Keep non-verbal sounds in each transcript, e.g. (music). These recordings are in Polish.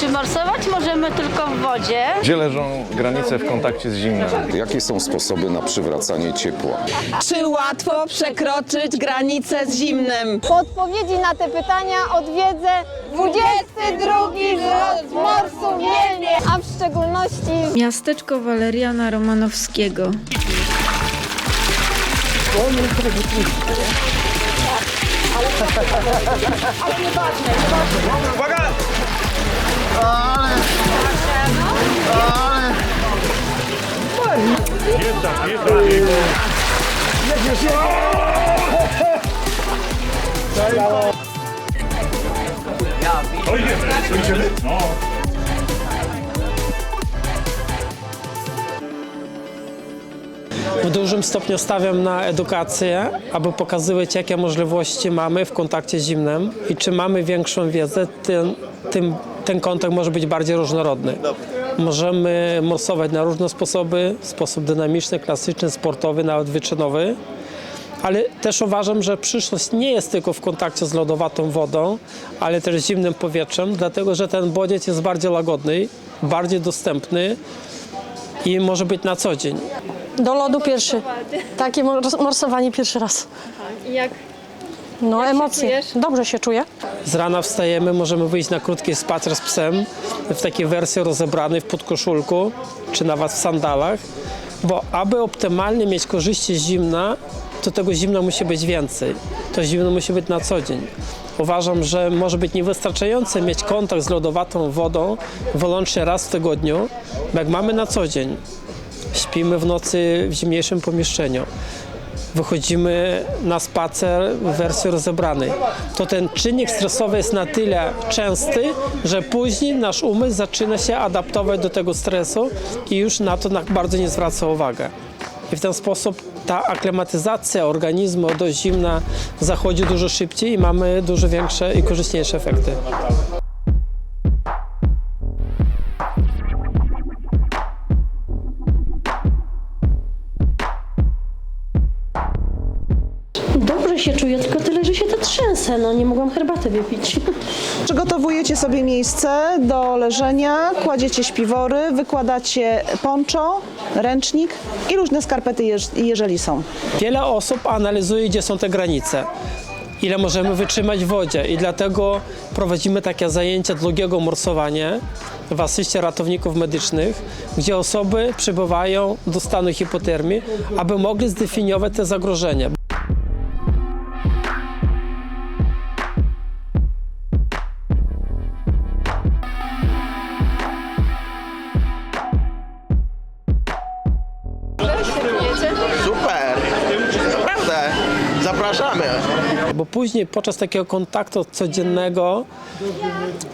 Czy morsować możemy tylko w wodzie? Gdzie leżą granice w kontakcie z zimnem? Jakie są sposoby na przywracanie ciepła? Czy łatwo przekroczyć granicę z zimnem? Odpowiedzi na te pytania odwiedzę 22 zlot z morsu Mielnie, a w szczególności Miasteczko Waleriana Romanowskiego. W dużym stopniu stawiam na edukację, aby pokazywać, jakie możliwości mamy w kontakcie z zimnem i czy mamy większą wiedzę, tym, tym ten kontakt może być bardziej różnorodny. Możemy morsować na różne sposoby, sposób dynamiczny, klasyczny, sportowy, nawet wyczynowy. Ale też uważam, że przyszłość nie jest tylko w kontakcie z lodowatą wodą, ale też z zimnym powietrzem, dlatego że ten bodziec jest bardziej łagodny, bardziej dostępny i może być na co dzień. Do lodu pierwszy. Takie mors- morsowanie pierwszy raz. Jak No emocje. czujesz? Dobrze się czuję. Z rana wstajemy, możemy wyjść na krótki spacer z psem w takiej wersji rozebranej w podkoszulku czy nawet w sandałach, bo aby optymalnie mieć korzyści z zimna, to tego zimna musi być więcej. To zimno musi być na co dzień. Uważam, że może być niewystarczające mieć kontakt z lodowatą wodą wyłącznie raz w tygodniu, bo jak mamy na co dzień, śpimy w nocy w zimniejszym pomieszczeniu, wychodzimy na spacer w wersji rozebranej, to ten czynnik stresowy jest na tyle częsty, że później nasz umysł zaczyna się adaptować do tego stresu i już na to bardzo nie zwraca uwagi. I w ten sposób ta aklimatyzacja organizmu do zimna zachodzi dużo szybciej i mamy dużo większe i korzystniejsze efekty. Dobrze się czuję, tylko tyle, że się to trzęsę. No nie mogłam herbaty wypić. (laughs) Przygotowujecie sobie miejsce do leżenia, kładziecie śpiwory, wykładacie poncho, ręcznik i różne skarpety, jeż- jeżeli są. Wiele osób analizuje, gdzie są te granice, ile możemy wytrzymać w wodzie i dlatego prowadzimy takie zajęcia długiego morsowania w asyście ratowników medycznych, gdzie osoby przybywają do stanu hipotermii, aby mogli zdefiniować te zagrożenia. Później podczas takiego kontaktu codziennego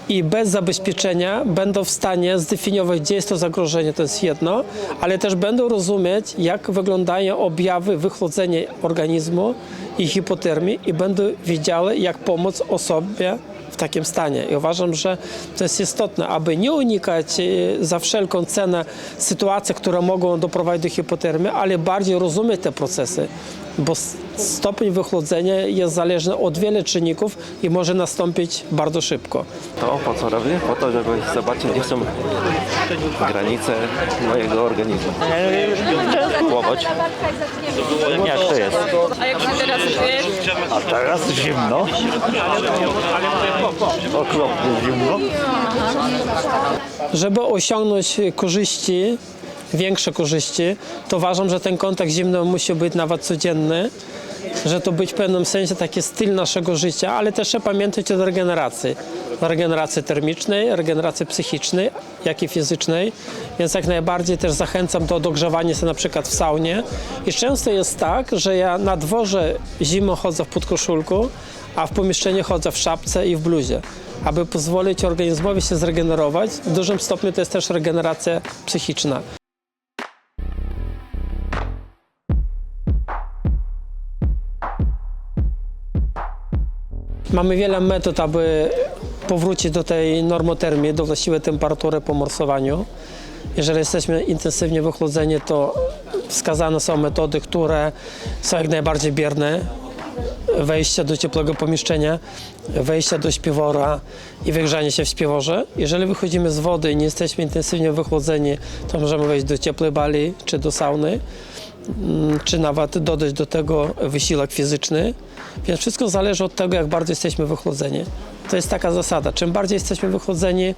i bez zabezpieczenia będą w stanie zdefiniować, gdzie jest to zagrożenie, to jest jedno, ale też będą rozumieć, jak wyglądają objawy wychłodzenia organizmu i hipotermii i będą wiedziały, jak pomóc osobie w takim stanie. I uważam, że to jest istotne, aby nie unikać e, za wszelką cenę sytuacji, które mogą doprowadzić do hipotermii, ale bardziej rozumieć te procesy, bo stopień wychłodzenia jest zależny od wielu czynników i może nastąpić bardzo szybko. To po co robię? Po to, żeby zobaczyć, gdzie są granice mojego organizmu. Płować. Jak to jest? A jak się teraz czujesz? A teraz zimno. Okropnie zimno. Żeby osiągnąć korzyści, większe korzyści, to uważam, że ten kontakt zimny musi być nawet codzienny, że to być w pewnym sensie taki styl naszego życia, ale też trzeba pamiętać o regeneracji. Regeneracji termicznej, regeneracji psychicznej, jak i fizycznej, więc jak najbardziej też zachęcam do dogrzewania się na przykład w saunie. I często jest tak, że ja na dworze zimą chodzę w podkoszulku, a w pomieszczeniu chodzę w szapce i w bluzie aby pozwolić organizmowi się zregenerować. W dużym stopniu to jest też regeneracja psychiczna. Mamy wiele metod, aby powrócić do tej normotermii, do właściwej temperatury po morsowaniu. Jeżeli jesteśmy intensywnie wychłodzeni, to wskazane są metody, które są jak najbardziej bierne, wejścia do ciepłego pomieszczenia, wejścia do śpiwora i wygrzanie się w śpiworze. Jeżeli wychodzimy z wody i nie jesteśmy intensywnie wychłodzeni, to możemy wejść do ciepłej bali czy do sauny, czy nawet dodać do tego wysiłek fizyczny. Więc wszystko zależy od tego, jak bardzo jesteśmy wychłodzeni. To jest taka zasada. Czym bardziej jesteśmy wychłodzeni,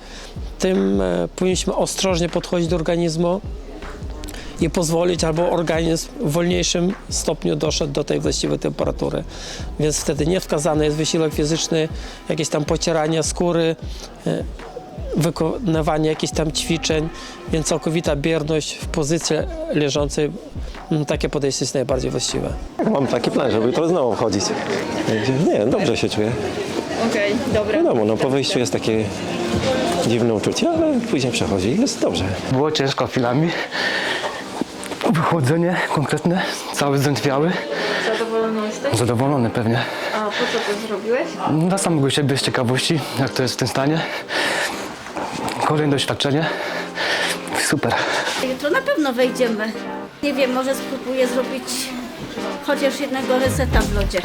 tym e, powinniśmy ostrożnie podchodzić do organizmu i pozwolić, albo organizm w wolniejszym stopniu doszedł do tej właściwej temperatury. Więc wtedy nie wskazany jest wysiłek fizyczny, jakieś tam pocieranie skóry, e, wykonywanie jakichś tam ćwiczeń, więc całkowita bierność w pozycji leżącej, mm, takie podejście jest najbardziej właściwe. Mam taki plan, żeby jutro znowu chodzić. Także Nie, dobrze się czuję. Okej, dobra. Wiadomo, no po wyjściu jest takie dziwne uczucie, ale później przechodzi i jest dobrze. Było ciężko chwilami. Wychłodzenie konkretne, cały zdrętwiały. Zadowolony jesteś? Zadowolony pewnie. A po co to zrobiłeś? Dla samego siebie z ciekawości, jak to jest w tym stanie. Kolejne doświadczenie. Super. Jutro na pewno wejdziemy. Nie wiem, może spróbuję zrobić chociaż jednego reseta w lodzie.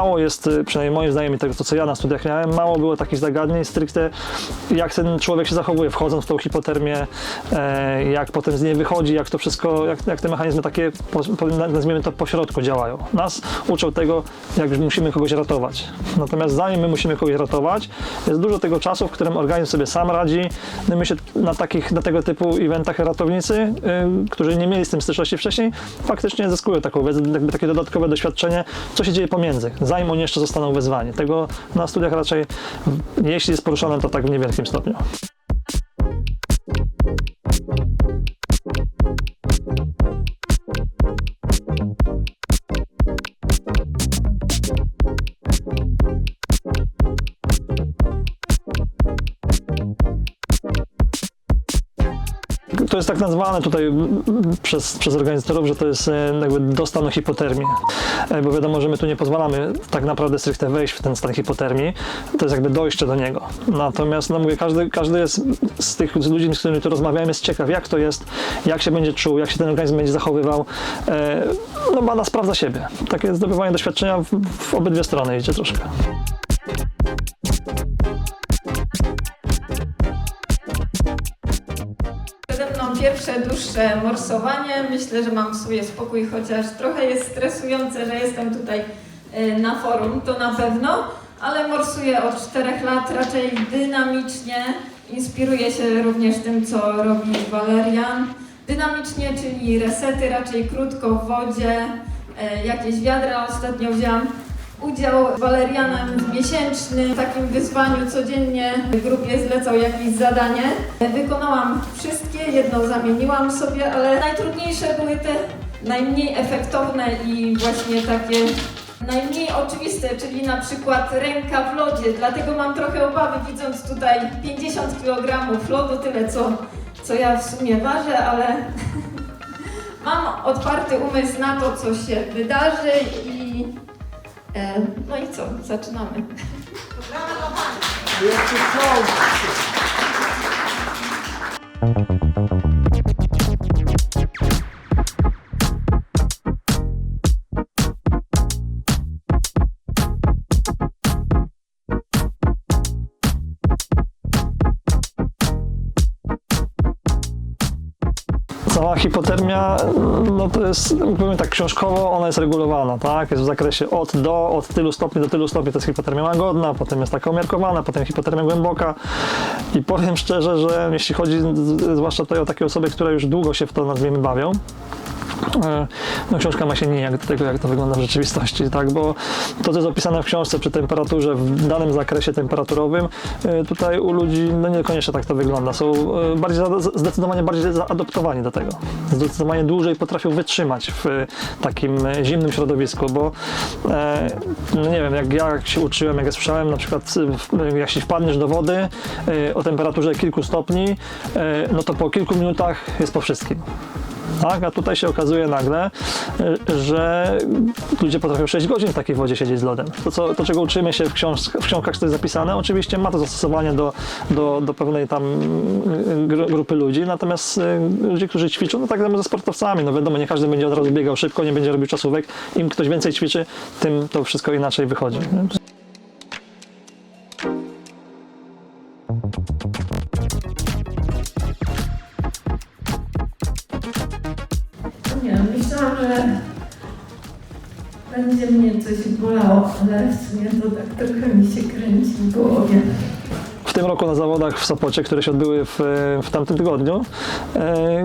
Mało jest, y, przynajmniej moim zdaniem, tego co ja na studiach miałem, mało było takich zagadnień stricte, jak ten człowiek się zachowuje, wchodząc w tą hipotermię, e, jak potem z niej wychodzi, jak to wszystko, jak, jak te mechanizmy takie, nazwijmy to, pośrodku działają. Nas uczą tego, jak musimy kogoś ratować. Natomiast zanim my musimy kogoś ratować, jest dużo tego czasu, w którym organizm sobie sam radzi. No my się na takich, na tego typu eventach ratownicy, y, którzy nie mieli z tym styczności wcześniej, faktycznie zyskują taką wiedzę, jakby takie dodatkowe doświadczenie, co się dzieje pomiędzy, zanim oni jeszcze zostaną wezwani. Tego na studiach raczej, jeśli jest poruszone, to tak w niewielkim stopniu. Jest tak nazwane tutaj przez, przez organizatorów, że to jest e, jakby dostan do hipotermii. E, Bo wiadomo, że my tu nie pozwalamy tak naprawdę stricte wejść w ten stan hipotermii. To jest jakby dojście do niego. Natomiast, no mówię, każdy, każdy jest z tych ludzi, z którymi tu rozmawiamy, jest ciekaw, jak to jest, jak się będzie czuł, jak się ten organizm będzie zachowywał. E, No bada, sprawdza siebie. Takie zdobywanie doświadczenia w, w obydwie strony idzie troszkę. Pierwsze dłuższe morsowanie. Myślę, że mam w sobie spokój, chociaż trochę jest stresujące, że jestem tutaj y, na forum, to na pewno, ale morsuję od czterech lat raczej dynamicznie. Inspiruję się również tym, co robi Walerian. Dynamicznie, czyli resety raczej krótko w wodzie, y, jakieś wiadra. Ostatnio wzięłam udział Walerianem w miesięcznym takim wyzwaniu codziennie w grupie zlecał jakieś zadanie. Wykonałam wszystkie, jedną zamieniłam sobie, ale najtrudniejsze były te najmniej efektowne i właśnie takie najmniej oczywiste, czyli na przykład ręka w lodzie. Dlatego mam trochę obawy widząc tutaj 50 kg lodu, tyle co, co ja w sumie ważę, ale (laughs) mam otwarty umysł na to, co się wydarzy i No i co? Zaczynamy. Cała hipotermia, no to jest, powiem tak, książkowo ona jest regulowana, tak? Jest w zakresie od do, od tylu stopni do tylu stopni to jest hipotermia łagodna, potem jest taka umiarkowana, potem hipotermia głęboka. I powiem szczerze, że jeśli chodzi zwłaszcza tutaj o takie osoby, które już długo się w to nazwijmy bawią, no książka ma się nijak do tego, jak to wygląda w rzeczywistości, tak? Bo to, co jest opisane w książce przy temperaturze, w danym zakresie temperaturowym, e, tutaj u ludzi no niekoniecznie tak to wygląda. Są e, bardziej, zdecydowanie bardziej zaadoptowani do tego. Zdecydowanie dłużej potrafią wytrzymać w e, takim zimnym środowisku, bo e, no nie wiem, jak ja się uczyłem, jak ja słyszałem, na przykład jeśli wpadniesz do wody o temperaturze kilku stopni, no to po kilku minutach jest po wszystkim. Tak? A tutaj się okazuje nagle, y, że ludzie potrafią 6 godzin w takiej wodzie siedzieć z lodem. To, co, to czego uczymy się w, książ w książkach, co jest zapisane, oczywiście ma to zastosowanie do, do, do pewnej tam y, gru- grupy ludzi, natomiast y, ludzie, którzy ćwiczą, no tak samo ze sportowcami. No wiadomo, nie każdy będzie od razu biegał szybko, nie będzie robił czasówek. Im ktoś więcej ćwiczy, tym to wszystko inaczej wychodzi. nie? Nie, myślałam, że będzie mnie coś bolało, ale w sumie to tak trochę mi się kręci w głowie. W tym roku na zawodach w Sopocie, które się odbyły w, w tamtym tygodniu, e,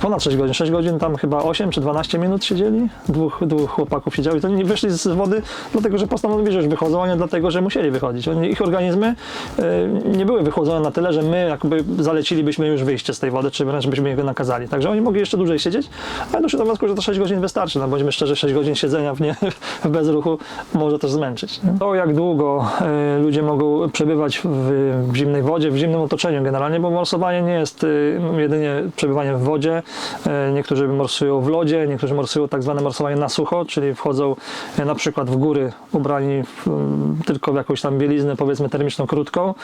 ponad 6 godzin, 6 godzin tam chyba 8 czy 12 minut siedzieli, dwóch, dwóch chłopaków siedziało i to nie wyszli z wody dlatego, że postanowili, że już wychodzą, a nie dlatego, że musieli wychodzić. Oni, ich organizmy e, nie były wychłodzone na tyle, że my jakby zalecilibyśmy już wyjście z tej wody, czy wręcz byśmy je nakazali. Także oni mogli jeszcze dłużej siedzieć, ale doszli do wniosku, że to 6 godzin wystarczy. No bądźmy szczerzy, 6 godzin siedzenia w, nie, (laughs) w bezruchu może też zmęczyć. nie? To jak długo e, ludzie mogą przebywać w, w zimnej wodzie, w zimnym otoczeniu generalnie, bo morsowanie nie jest e, jedynie przebywanie w wodzie. E, Niektórzy morsują w lodzie, niektórzy morsują tak zwane morsowanie na sucho, czyli wchodzą e, na przykład w góry ubrani w, m, tylko w jakąś tam bieliznę powiedzmy termiczną krótką.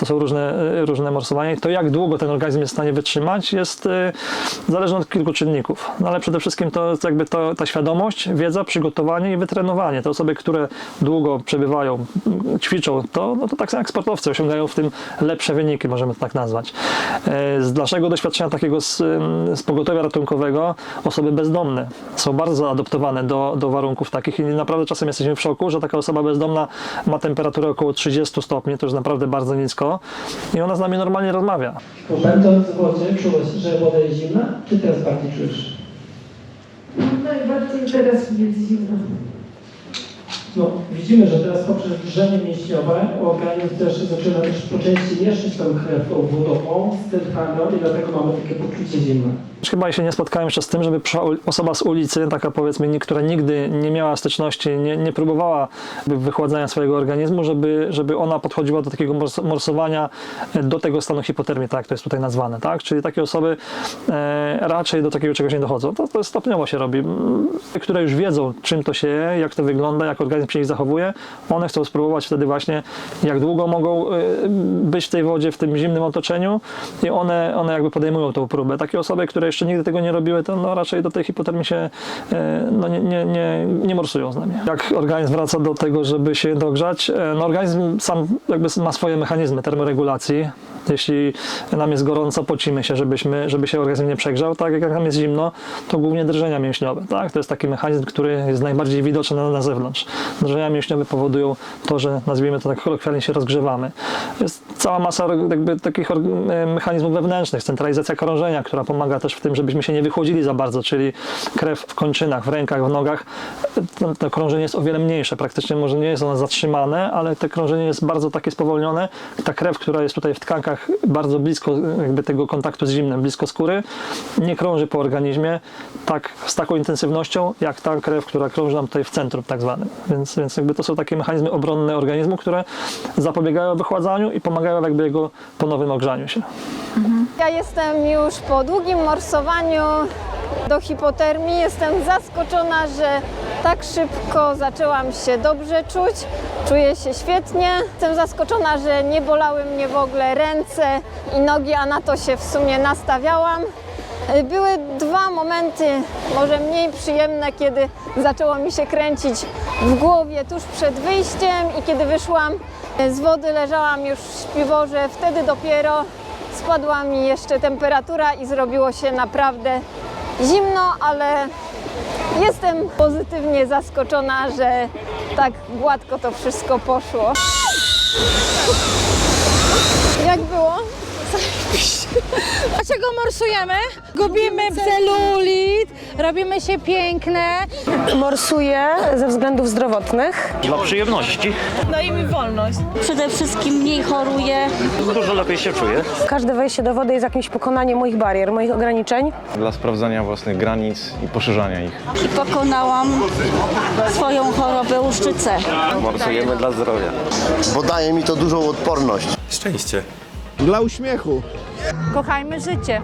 To są różne, e, różne morsowania. I to jak długo ten organizm jest w stanie wytrzymać jest zależne od kilku czynników. No ale przede wszystkim to jakby to, ta świadomość, wiedza, przygotowanie i wytrenowanie. Te osoby, które długo przebywają, m, ćwiczą, to, no to tak samo jak sportowcy osiągają w tym lepsze wyniki, możemy to tak nazwać. E, Z naszego doświadczenia takiego z, em, z pogotowia ratunkowego osoby bezdomne są bardzo zaadoptowane do, do warunków takich i naprawdę czasem jesteśmy w szoku, że taka osoba bezdomna ma temperaturę około 30 stopni, to już naprawdę bardzo nisko i ona z nami normalnie rozmawia. Będąc w wodzie, czułeś, że woda jest zimna, czy teraz bardziej czujesz? Najbardziej teraz jest zimno. No, widzimy, że teraz poprzez drżenie mięśniowe organizm też zaczyna też po części mieszać tą krew obwodową z tętnią i dlatego mamy takie poczucie zimna. Chyba się nie spotkałem jeszcze z tym, żeby osoba z ulicy, taka powiedzmy, która nigdy nie miała styczności, nie, nie próbowała wychładzania swojego organizmu, żeby, żeby ona podchodziła do takiego mors- morsowania, e, do tego stanu hipotermii, tak to jest tutaj nazwane, tak? Czyli takie osoby e, raczej do takiego czegoś nie dochodzą. To, to stopniowo się robi. Które już wiedzą, czym to się je, jak to wygląda, jak organizm się ich zachowuje, one chcą spróbować wtedy właśnie, jak długo mogą e, być w tej wodzie, w tym zimnym otoczeniu i one, one jakby podejmują tą próbę. Takie osoby, które jeszcze nigdy tego nie robiły, to no raczej do tej hipotermii się e, no nie, nie, nie, nie morsują z nami. Jak organizm wraca do tego, żeby się dogrzać, e, no organizm sam jakby ma swoje mechanizmy termoregulacji. Jeśli nam jest gorąco, pocimy się, żebyśmy, żeby się organizm nie przegrzał. Tak jak nam jest zimno, to głównie drżenia mięśniowe. Tak? To jest taki mechanizm, który jest najbardziej widoczny na, na zewnątrz. Drżenia mięśniowe powodują to, że nazwijmy to tak kolokwialnie się rozgrzewamy. Jest cała masa jakby takich e, mechanizmów wewnętrznych, centralizacja krążenia, która pomaga też w tym, żebyśmy się nie wychłodzili za bardzo, czyli krew w kończynach, w rękach, w nogach. To, to krążenie jest o wiele mniejsze. Praktycznie może nie jest ono zatrzymane, ale to krążenie jest bardzo takie spowolnione. Ta krew, która jest tutaj w tkankach bardzo blisko jakby tego kontaktu z zimnem, blisko skóry, nie krąży po organizmie tak z taką intensywnością, jak ta krew, która krąży nam tutaj w centrum tak zwanym. Więc, więc jakby to są takie mechanizmy obronne organizmu, które zapobiegają wychładzaniu i pomagają jakby jego ponownym ogrzaniu się. Ja jestem już po długim morsowaniu do hipotermii. Jestem zaskoczona, że tak szybko zaczęłam się dobrze czuć. Czuję się świetnie. Jestem zaskoczona, że nie bolały mnie w ogóle ręce i nogi, a na to się w sumie nastawiałam. Były dwa momenty, może mniej przyjemne, kiedy zaczęło mi się kręcić w głowie tuż przed wyjściem i kiedy wyszłam z wody, leżałam już w śpiworze, wtedy dopiero spadła mi jeszcze temperatura i zrobiło się naprawdę zimno, ale jestem pozytywnie zaskoczona, że tak gładko to wszystko poszło. Jak było? (laughs) Dlaczego morsujemy? Gubimy celulit, robimy się piękne. Morsuję ze względów zdrowotnych. Dla przyjemności. Daje mi wolność. Przede wszystkim mniej choruję. Dużo lepiej się czuję. Każde wejście do wody jest jakimś pokonaniem moich barier, moich ograniczeń. Dla sprawdzania własnych granic i poszerzania ich. I pokonałam swoją chorobę łuszczycę. Morsujemy dla zdrowia. Bo daje mi to dużą odporność. Szczęście. Dla uśmiechu. Kochajmy życie.